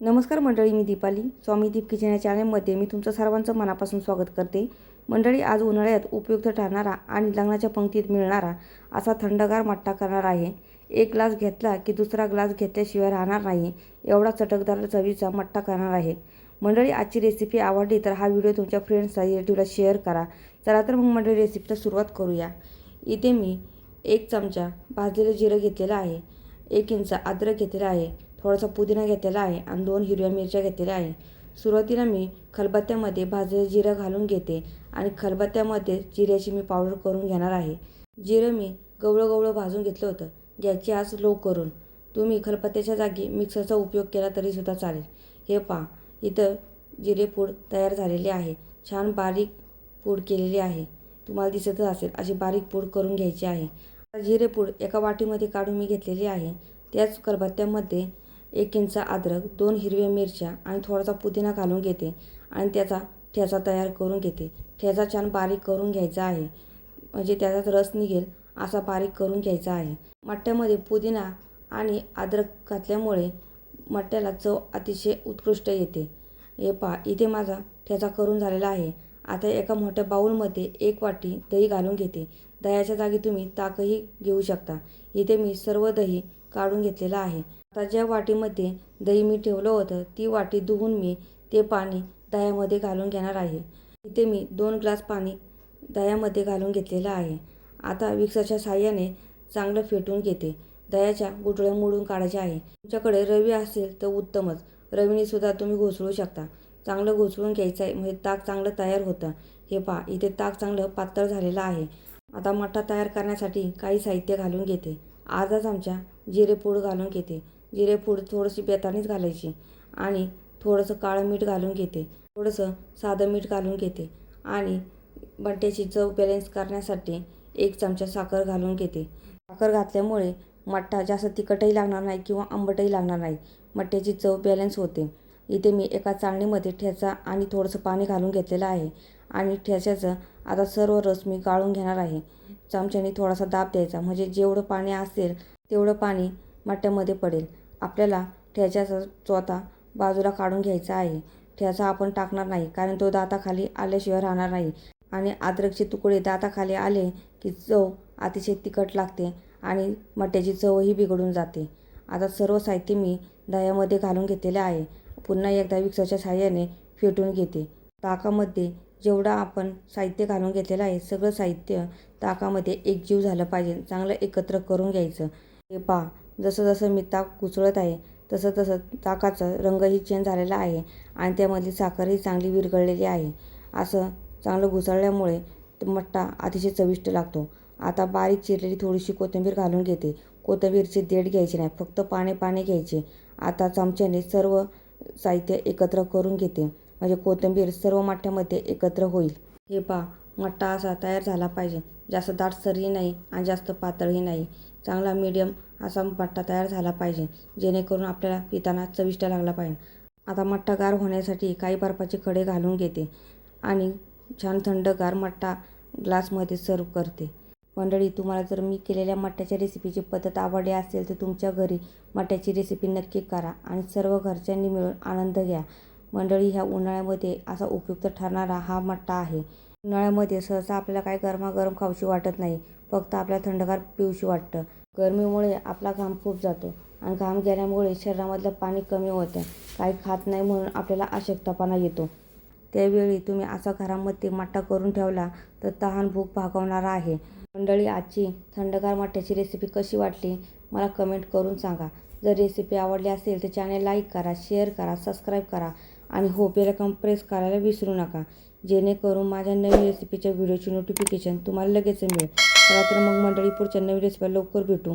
नमस्कार मंडळी मी दीपाली. स्वामी दीप किचन या चॅनलमध्ये मी तुमचं सर्वांचं मनापासून स्वागत करते. मंडळी आज उन्हाळ्यात उपयुक्त ठरणारा आणि लग्नाच्या पंक्तीत मिळणारा असा थंडगार मट्टा करणार आहे. एक ग्लास घेतला की दुसरा ग्लास घेतल्याशिवाय राहणार नाही एवढा चटकदार चवीचा मट्टा करणार आहे. मंडळी आजची रेसिपी आवडली तर हा व्हिडिओ तुमच्या फ्रेंड्सला रिलेटिव्हला शेअर करा. चला तर मग मंडळी रेसिपीला सुरुवात करूया. इथे मी एक चमचा भाजलेलं जिरं घेतलेलं आहे. एक इंच अद्रक घेतलेला आहे. थोडासा पुदिना घेतलेला आहे आणि दोन हिरव्या मिरच्या घेतलेल्या आहे. सुरुवातीला मी खलबत्त्यामध्ये भाजलेलं जिरं घालून घेते आणि खलबत्त्यामध्ये जिऱ्याची मी पावडर करून घेणार आहे. जिरं मी गवळं गवळं भाजून घेतलं होतं. गॅसची आज लो करून. तुम्ही खलबत्त्याच्या जागी मिक्सरचा उपयोग केला तरीसुद्धा चालेल. हे पहा इथं जिरेपूड तयार झालेली आहे. छान बारीक पूड केलेली आहे. तुम्हाला दिसतच असेल अशी बारीक पूड करून घ्यायची आहे. आता एका वाटीमध्ये काढून मी घेतलेली आहे. त्याच खलबत्त्यामध्ये एक इंच अद्रक दोन हिरव्या मिरच्या आणि थोडासा पुदिना घालून घेते आणि त्याचा ठेचा तयार करून घेते. ठेचा छान बारीक करून घ्यायचा आहे. म्हणजे त्याचा रस निघेल असा बारीक करून घ्यायचा आहे. मट्ट्यामध्ये पुदिना आणि अद्रक घातल्यामुळे मट्ट्याला चव अतिशय उत्कृष्ट येते. हे पहा इथे माझा ठेचा करून झालेला आहे. आता एका मोठ्या बाऊलमध्ये एक वाटी दही घालून घेते. दह्याच्या जागी तुम्ही ताकही घेऊ शकता. इथे मी सर्व दही काढून घेतलेलं आहे. आता ज्या वाटीमध्ये दही मी ठेवलं होतं ती वाटी धुवून मी ते पाणी दह्यामध्ये घालून घेणार आहे. इथे मी दोन ग्लास पाणी दह्यामध्ये घालून घेतलेलं आहे. आता विक्सरच्या साह्याने चांगलं फेटून घेते. दह्याच्या गुठळ्या मोडून काढायच्या आहे. तुमच्याकडे रवी असेल तर उत्तमच. रवीनेसुद्धा तुम्ही घोसळू शकता. चांगलं घोसळून घ्यायचं आहे म्हणजे ताक चांगलं तयार होतं. हे पहा इथे ताक चांगलं पातळ झालेलं आहे. आता मठा तयार करण्यासाठी काही साहित्य घालून घेते. अर्धा चमचा जिरेपूड घालून घेते. जिरेपूड थोडीशी बेतानीच घालायची आणि थोडंसं काळं मीठ घालून घेते. थोडंसं साधं मीठ घालून घेते आणि बट्ट्याची चव बॅलेन्स करण्यासाठी एक चमचा साखर घालून घेते. साखर घातल्यामुळे मठ्ठा जास्त तिखटही लागणार नाही किंवा आंबटही लागणार नाही. मठ्ठ्याची चव बॅलेन्स होते. इथे मी एका चाळणीमध्ये ठेचा आणि थोडंसं पाणी घालून घेतलेलं आहे आणि ठेच्याचं आता सर्व रस मी गाळून घेणार आहे. चमच्याने थोडासा दाब द्यायचा. म्हणजे जेवढं पाणी असेल तेवढं पाणी मट्ट्यामध्ये पडेल. आपल्याला ठेच्याचा चोथा बाजूला काढून घ्यायचा आहे. ठ्याचा आपण टाकणार नाही कारण तो दाताखाली आल्याशिवाय राहणार नाही. आणि अद्रकचे तुकडे दाताखाली आले की चव अतिशय तिखट लागते आणि मट्ट्याची चवही बिघडून जाते. आता सर्व साहित्य मी दह्यामध्ये घालून घेतलेले आहे. पुन्हा एकदा विक्सरच्या साह्याने फेटून घेते. ताकामध्ये जेवढा आपण साहित्य घालून घेतलेलं आहे सगळं साहित्य ताकामध्ये एकजीव झालं पाहिजे. चांगलं एकत्र करून घ्यायचं. हे पहा जसं जसं मी ताक घुसळत आहे तसं तसं ताकाचा रंगही चेंज झालेला आहे आणि त्यामधली साखरही चांगली विरघळलेली आहे. असं चांगलं घुसळल्यामुळे मट्टा अतिशय चविष्ट लागतो. आता बारीक चिरलेली थोडीशी कोथिंबीर घालून घेते. कोथिंबीरचे देठ घ्यायचे नाही फक्त पाणी पाणी घ्यायचे. आता चमच्याने सर्व साहित्य एकत्र करून घेते. म्हणजे कोथिंबीर सर्व मठ्ठ्यामध्ये एकत्र होईल. हे पहा मट्टा असा तयार झाला पाहिजे. जास्त दाटसरही नाही आणि जास्त पातळही नाही. चांगला मीडियम असा मट्टा तयार झाला पाहिजे जेणेकरून आपल्याला पिताना चविष्ट लागला पाहिजे. आता मट्टा गार होण्यासाठी काही बर्फाचे खडे घालून घेते आणि छान थंडगार मट्टा ग्लासमध्ये सर्व करते. मंडळी तुम्हाला जर मी केलेल्या मट्ट्याच्या रेसिपीची पद्धत आवडली असेल तर तुमच्या घरी मट्ट्याची रेसिपी नक्की करा आणि सर्व घरच्यांनी मिळून आनंद घ्या. मंडळी ह्या उन्हाळ्यामध्ये असा उपयुक्त ठरणारा हा मट्टा आहे. उन्हाळ्यामध्ये सहसा आपल्याला काय गरमागरम खाऊशी वाटत नाही. फक्त आपल्याला थंडगार पिऊशी वाटतं. गरमीमुळे आपला घाम खूप जातो आणि घाम गेल्यामुळे शरीरामधलं पाणी कमी होतं. काही खात नाही म्हणून आपल्याला अशक्तपणा येतो. त्यावेळी तुम्ही असा घरामध्ये मट्टा करून ठेवला तर तहान भूक भागवणारा आहे. मंडळी आजची थंडगार मट्ट्याची रेसिपी कशी वाटली? मला कमेंट करून सांगा. जर रेसिपी आवडली असेल तर चॅनल लाईक करा शेअर करा सबस्क्राईब करा. आणि हो बेलकम प्रेस करायला विसरू नका. जेणेकरून माझ्या नवीन रेसिपीच्या व्हिडिओची नोटिफिकेशन तुम्हाला लगेच मिळेल. चला तर मग मंडळी पुढच्या नवीन रेसिपी लवकर भेटू.